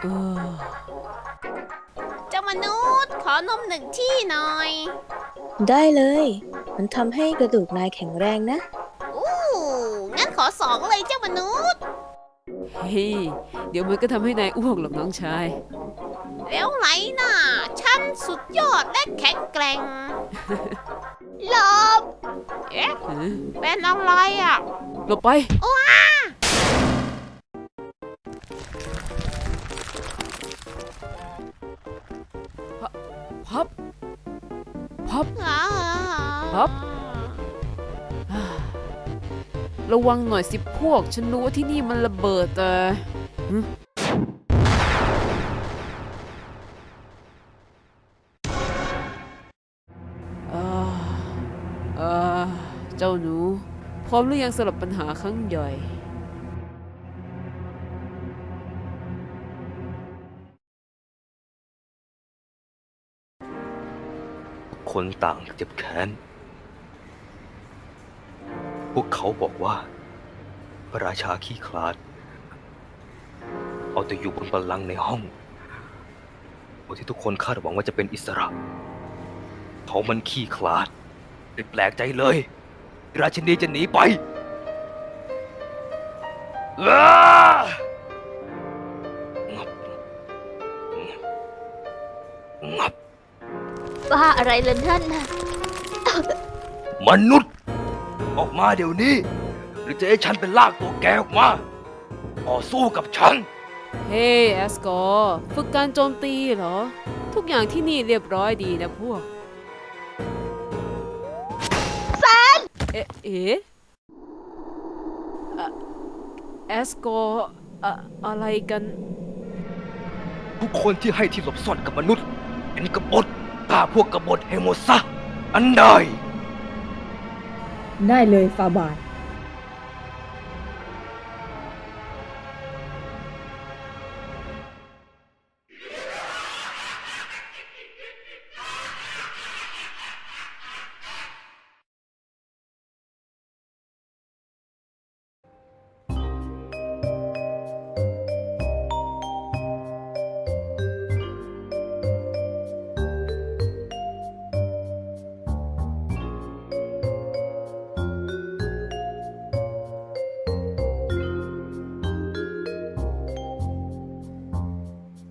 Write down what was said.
เออเจ้ามนุษย์ขอนมหนึ่งที่หน่อย ได้เลย มันทำให้กระดูกนายแข็งแรงนะ อู้งั้นขอสองเลยเจ้ามนุษย์ เฮ้ยเดี๋ยวมันก็ทำให้นายอ้วกหรอกน้องชาย แล้วไหนน่ะฉันสุดยอดและแข็งแกร่งหลบเอ๊ะเออเป็นอะไรอะ หลบไป พับพับ ครับ อ่าระวังหน่อยสิพวก ฉันรู้ว่าที่นี่มันระเบิดแต่หึอ่าอ่าเจ้าหนู พร้อมหรือยังสำหรับปัญหาครั้งใหญ่ คนต่างเจ็บแค้น พวกเขาบอกว่า พระราชาขี้คลาด เอาแต่อยู่บนบัลลังก์ในห้องบนที่ทุกคนคาดหวังว่าจะเป็นอิสระ เขามันขี้คลาดแปลกใจเลย ราชินีจะหนีไปอ้างับงับ บ้าอะไรล่ะนั่นน่ะมนุษย์ ออกมาเดี๋ยวนี้ หรือจะให้ฉันเป็นลากตัวแกออกมาต่อสู้กับฉัน เฮ้ยแอสกอร์ฝึกการโจมตีเหรอ ทุกอย่างที่นี่เรียบร้อยดีนะพวกแซนเอ๊ะเอ๊ะอะแอสกอร์อะอะไรกัน ทุกคนที่ให้ที่หลบซ่อนกับมนุษย์เป็นกบฏ ฆ่าพวกกบฏให้หมดซะ อันใด ได้เลยฟาบาท